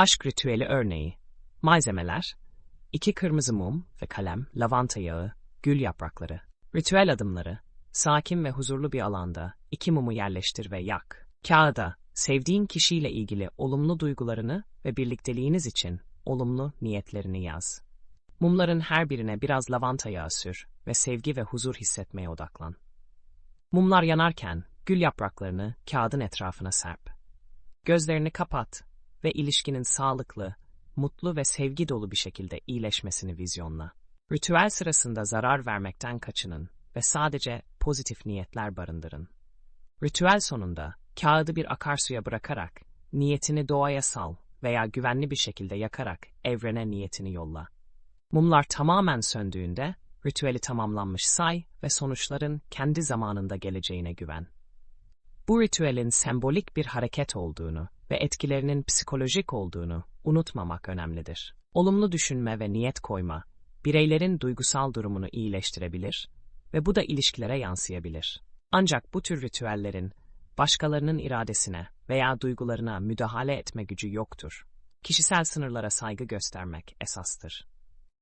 Aşk ritüeli örneği. Malzemeler, iki kırmızı mum ve kalem, lavanta yağı, gül yaprakları. Ritüel adımları, sakin ve huzurlu bir alanda iki mumu yerleştir ve yak. Kağıda, sevdiğin kişiyle ilgili olumlu duygularını ve birlikteliğiniz için olumlu niyetlerini yaz. Mumların her birine biraz lavanta yağı sür ve sevgi ve huzur hissetmeye odaklan. Mumlar yanarken gül yapraklarını kağıdın etrafına serp. Gözlerini kapat ve ilişkinin sağlıklı, mutlu ve sevgi dolu bir şekilde iyileşmesini vizyonla. Ritüel sırasında zarar vermekten kaçının ve sadece pozitif niyetler barındırın. Ritüel sonunda kağıdı bir akarsuya bırakarak niyetini doğaya sal veya güvenli bir şekilde yakarak evrene niyetini yolla. Mumlar tamamen söndüğünde ritüeli tamamlanmış say ve sonuçların kendi zamanında geleceğine güven. Bu ritüelin sembolik bir hareket olduğunu ve etkilerinin psikolojik olduğunu unutmamak önemlidir. Olumlu düşünme ve niyet koyma, bireylerin duygusal durumunu iyileştirebilir ve bu da ilişkilere yansıyabilir. Ancak bu tür ritüellerin başkalarının iradesine veya duygularına müdahale etme gücü yoktur. Kişisel sınırlara saygı göstermek esastır.